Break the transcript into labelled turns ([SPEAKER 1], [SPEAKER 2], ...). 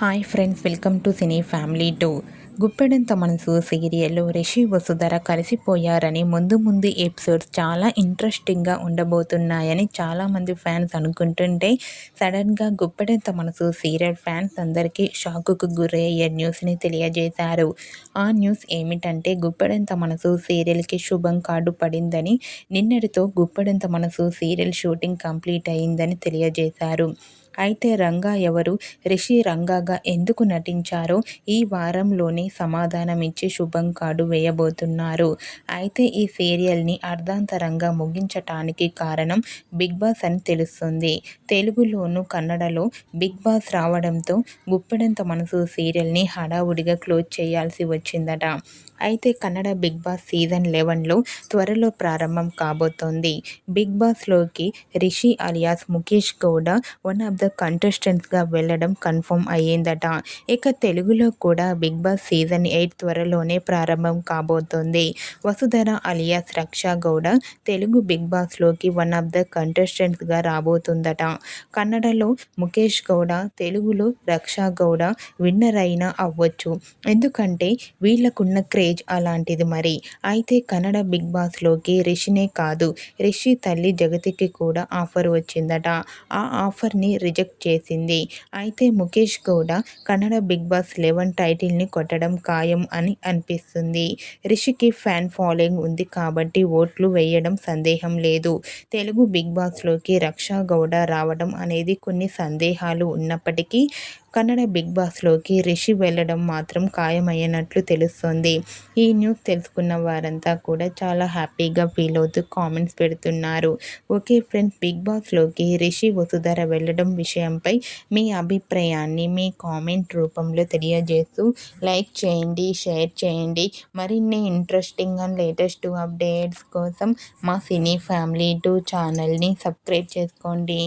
[SPEAKER 1] Hi friends welcome to cine family two Guppedantha Manasu సీరియల్లో రిషి వసుధర కలిసిపోయారని ముందు ముందు ఎపిసోడ్స్ చాలా ఇంట్రెస్టింగ్గా ఉండబోతున్నాయని చాలామంది ఫ్యాన్స్ అనుకుంటుంటే సడన్గా గుప్పెడంత మనసు సీరియల్ ఫ్యాన్స్ అందరికీ షాకుకు గురయ్యే న్యూస్ని తెలియజేశారు. ఆ న్యూస్ ఏమిటంటే గుప్పెడంత మనసు సీరియల్కి శుభం కార్డు పడిందని నిన్నటితో గుప్పెడంత మనసు సీరియల్ షూటింగ్ కంప్లీట్ అయిందని తెలియజేశారు. అయితే రంగా ఎవరు? రిషి రంగాగా ఎందుకు నటించారో ఈ వారంలోనే సమాధానమిచ్చి శుభం కార్డు వేయబోతున్నారు. అయితే ఈ సీరియల్ని అర్ధాంతరంగా ముగించటానికి కారణం బిగ్ బాస్ అని తెలుస్తుంది. తెలుగులోను కన్నడలో బిగ్ బాస్ రావడంతో గుప్పెడంత మనసు సీరియల్ని హడావుడిగా క్లోజ్ చేయాల్సి వచ్చిందట. అయితే కన్నడ బిగ్ బాస్ సీజన్ లెవెన్లో త్వరలో ప్రారంభం కాబోతోంది. Big బాస్లోకి Rishi alias Mukesh Gowda one of the కంటెస్టెంట్స్గా వెళ్ళడం కన్ఫర్మ్ అయ్యిందట. ఇక తెలుగులో కూడా బిగ్ బాస్ సీజన్ ఎయిట్ త్వరలోనే ప్రారంభం కాబోతోంది. వసుధర అలియాస్ రక్షా గౌడ తెలుగు బిగ్ బాస్లోకి వన్ ఆఫ్ ద కంటెస్టెంట్స్గా రాబోతుందట. కన్నడలో ముఖేష్ గౌడ తెలుగులో రక్షా గౌడ విన్నర్ అయినా అవ్వచ్చు. ఎందుకంటే వీళ్ళకున్న క్రేజ్ అలాంటిది మరి. అయితే కన్నడ బిగ్ బాస్లోకి రిషినే కాదు రిషి తల్లి జగతికి కూడా ఆఫర్ వచ్చిందట. ఆ ఆఫర్ని రిజెక్ట్ చేసింది. అయితే Mukesh Gowda Kannada big boss eleven టైటిల్ని కొట్టడం ఖాయం అని అనిపిస్తుంది. రిషికి ఫ్యాన్ ఫాలోయింగ్ ఉంది కాబట్టి ఓట్లు వేయడం సందేహం లేదు. తెలుగు బిగ్ బాస్లోకి రక్షా గౌడ రావడం అనేది కొన్ని సందేహాలు ఉన్నప్పటికీ కన్నడ బిగ్ బాస్లోకి రిషి వెళ్ళడం మాత్రం ఖాయమయ్యినట్లు తెలుస్తోంది. ఈ న్యూస్ తెలుసుకున్న వారంతా కూడా చాలా హ్యాపీగా ఫీల్ అవుతూ కామెంట్స్ పెడుతున్నారు. ఓకే ఫ్రెండ్స్ బిగ్ బాస్లోకి రిషి వసుధర వెళ్ళడం విషయంపై మీ అభిప్రాయాన్ని మీ కామెంట్ రూపంలో తెలియజేస్తూ లైక్ చేయండి షేర్ చేయండి. మరిన్ని ఇంట్రెస్టింగ్ అండ్ లేటెస్ట్ అప్డేట్స్ కోసం మా సినీ ఫ్యామిలీ టూ ఛానల్ని సబ్స్క్రైబ్ చేసుకోండి.